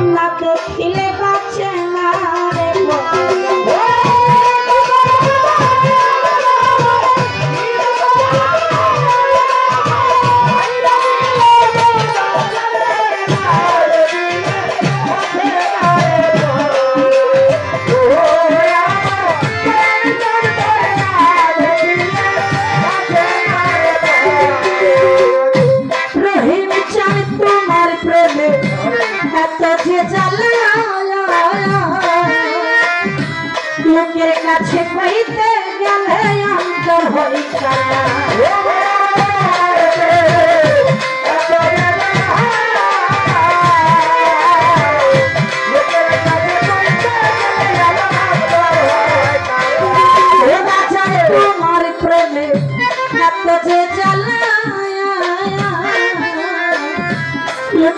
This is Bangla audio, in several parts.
আল্লাহকে দিলে পাচ্ছে না রে Look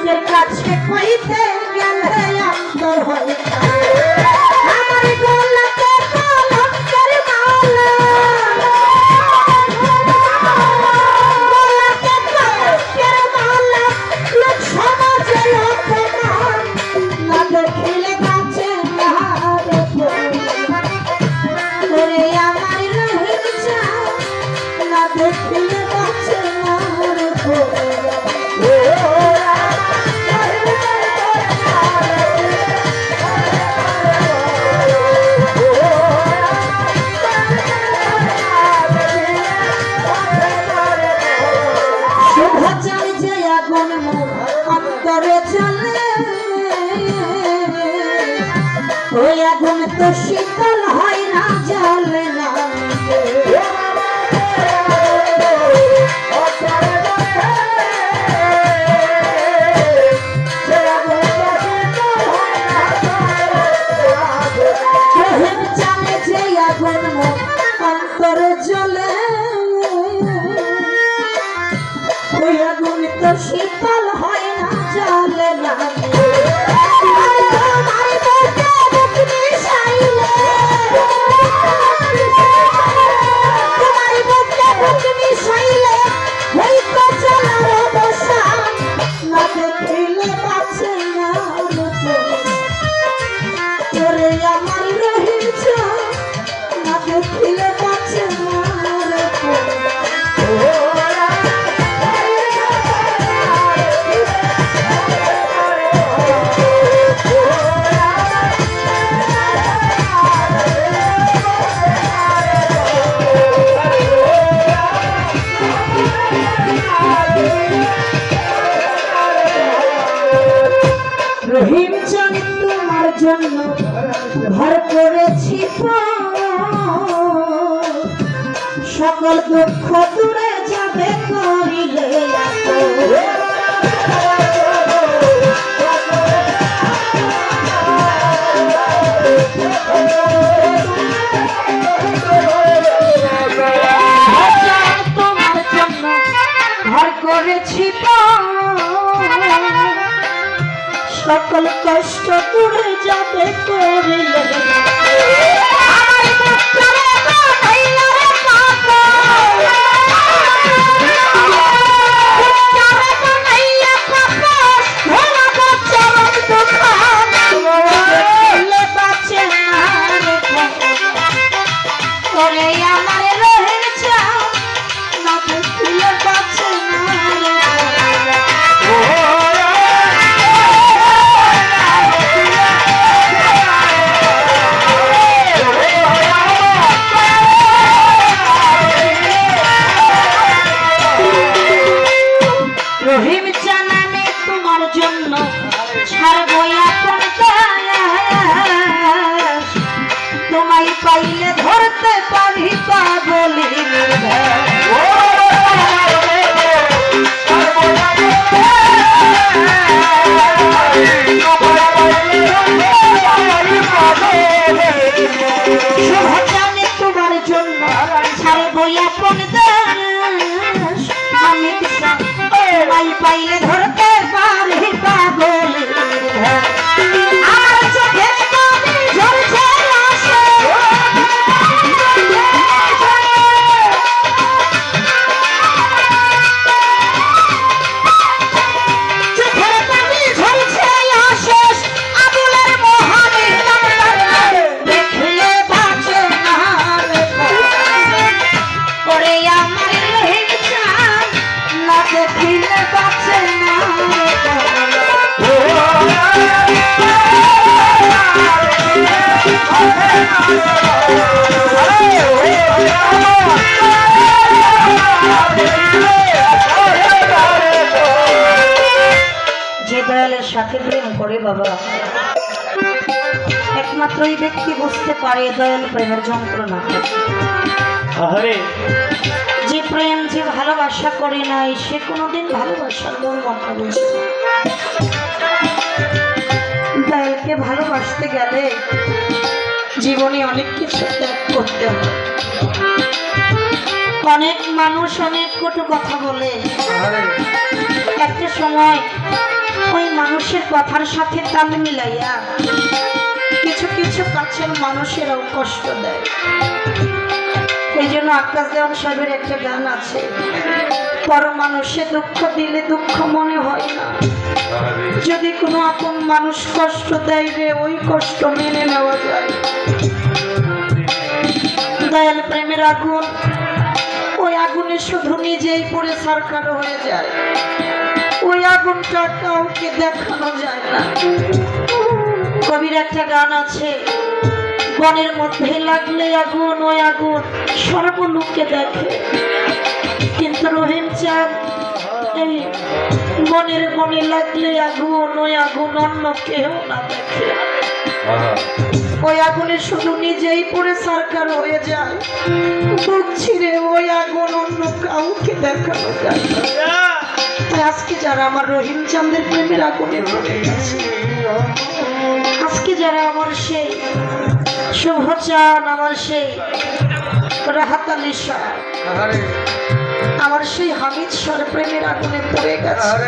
at that chick right there. ভর করেছি সকল দুঃখ দূরে যাবে করিলে। সকল কষ্ট করে যাবে করিলে যে দয়ালের সাথে প্রেম করে বাবা। একমাত্র এই ব্যক্তি বুঝতে পারে দয়াল প্রেমের যন্ত্রণা। যে প্রেম যে ভালোবাসা করে নাই সে কোনোদিন ভালোবাসার মর্মটা বুঝে না। দয়ালকে ভালোবাসতে গেলে জীবনে অনেক কিছু ত্যাগ করতে হয় অনেক মানুষ অনেক কটু কথা বলে। একটা সময় ওই মানুষের কথার সাথে তাল মিলাইয়া কিছু কিছু কাছের মানুষেরাও কষ্ট দেয়। এই জন্য আকাশ দেওয়ান সাহেবের একটা গান আছে পর মানুষে দুঃখ দিলে দুঃখ মনে হয় না। যদি কোনো আপন মানুষ কষ্ট দেয় রে, ওই কষ্ট মেনে নেওয়া যায়। দয়াল প্রেমের আগুন, ওই আগুনে শুধু নিজেই পড়ে সরকার হয়ে যায়। ওই আগুনটা কাউকে দেখানো যায় না। কবির একটা গান আছে বনের মধ্যে লাগলে আগুন ওই আগুন সর্বলোককে দেখে। কিন্তু রহিম চাঁদ এই বনের বনে লাগলে আগুন ওই আগুন অন্য কেউ না দেখে। ওই আগুনে শুধু নিজেই পড়ে সরকার হয়ে যায়। বুক ছিঁড়ে ওই আগুন অন্য কাউকে দেখানো যায় আজকে যারা আমার রহিম চাঁদের প্রেমের আগুনে আজকে যারা আমার সেই শুভ চান আমার সেই রাহাত আলী শাহ আমার সেই হামিদ সর প্রেমের আগুনে পড়ে গেছে।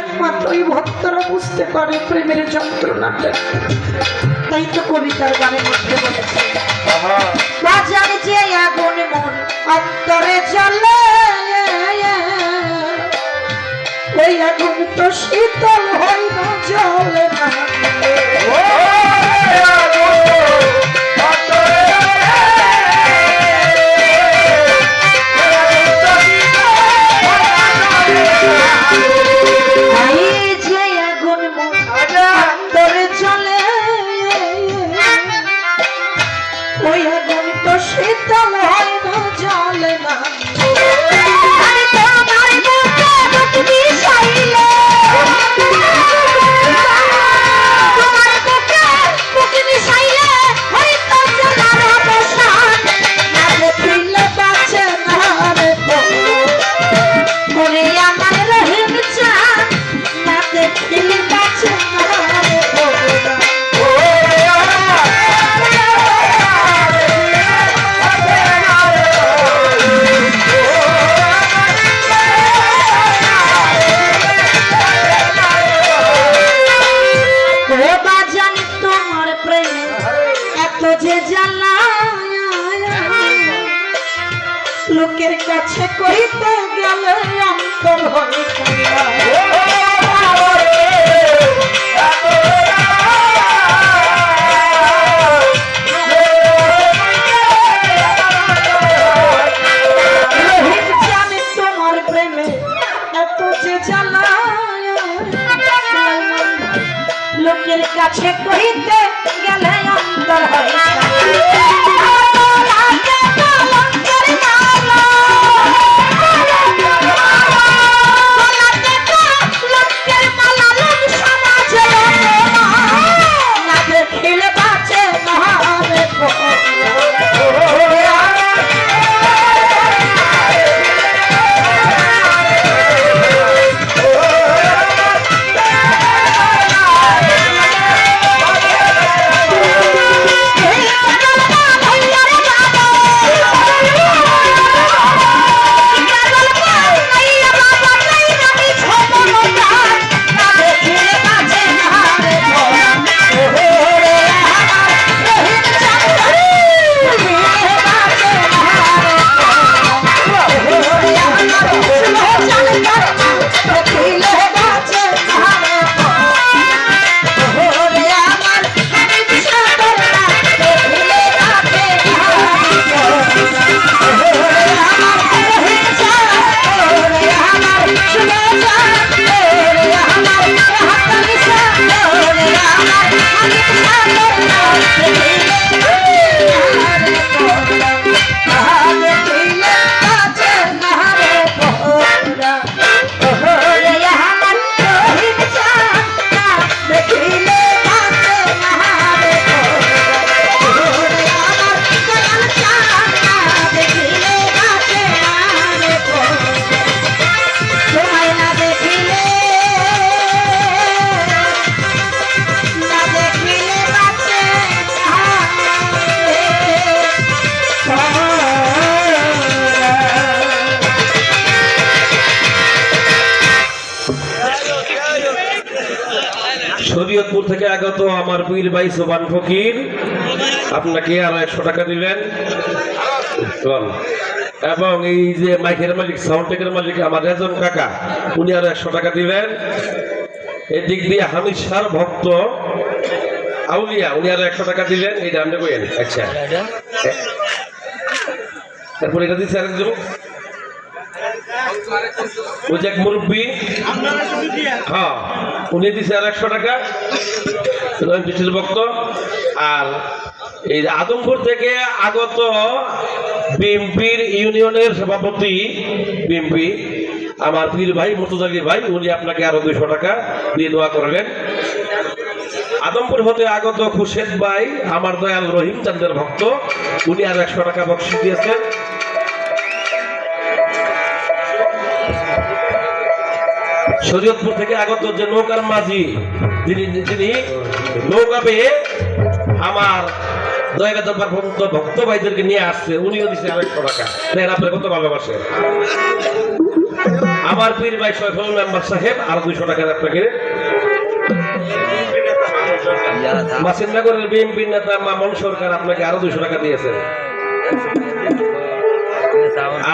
একমাত্র ওই ভক্তরা বুঝতে পারে প্রেমের যন্ত্রণাটা তাই তো কবিতার গানের মধ্যে বলেছে বাজার যে আগুন মন অন্তরে জ্বলে ওই আগুন তো শীতল হয় না। না থেকে আগত আমার পীর ভাই সোবান ফকির আপনাকে আরও একশো টাকা দিবেন। এবং এই যে মাইকের মালিক সাউন্ড টেকের মালিক আমার রেজন কাকা উনি আরও একশো টাকা দিবেন। এদিক দিয়ে হামিদ সার ভক্ত আউলিয়া উনি আরও একশো টাকা দিলেন এই দামটা কইেন আচ্ছা। তারপর এটা দিচ্ছে আরেকজন। ওই যে এক মুরব্বী। হ্যাঁ। উনি দিছে আর একশো টাকা। পিছিয়ে ভক্ত আর এই আদমপুর থেকে আগত বিএমপির ইউনিয়নের সভাপতি বিএমপি আমার পীর ভাই মুর্তজালি ভাই, উনি আপনাকে আরও দুইশো টাকা দিয়ে দোয়া করবেন। আদমপুর হতে আগত খুশেদ ভাই, আমার দয়াল রহিম চান্দের ভক্ত, উনি আরও একশো টাকা বক্সি দিয়েছেন। শরীয়তপুর থেকে আগত যে নৌকার মাঝি যিনি যিনি নৌকা পেয়ে আমার ভক্ত ভাইদেরকে নিয়ে আসছে, উনিও টাকা। কত আমার সাহেব দুইশো আপনাকে। সরকার আপনাকে আরও দুইশো টাকা দিয়েছেন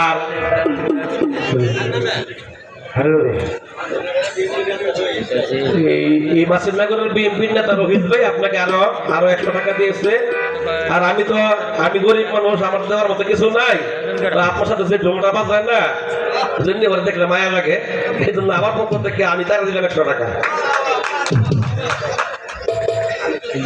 আর এই মাসির নগরের বিএনপির নেতা রোহিত ভাই আপনাকে আরও আরও একশো টাকা দিয়েছে। আর আমি তো আমি গরিব মানুষ, আমার দেওয়ার মতো কিছু নাই। আপনার সাথে যে ঢোলটা বাজায় না জন্য দেখলে মায়া লাগে। এই জন্য আমার পক্ষ থেকে আমি তারা দিলাম একশো টাকা।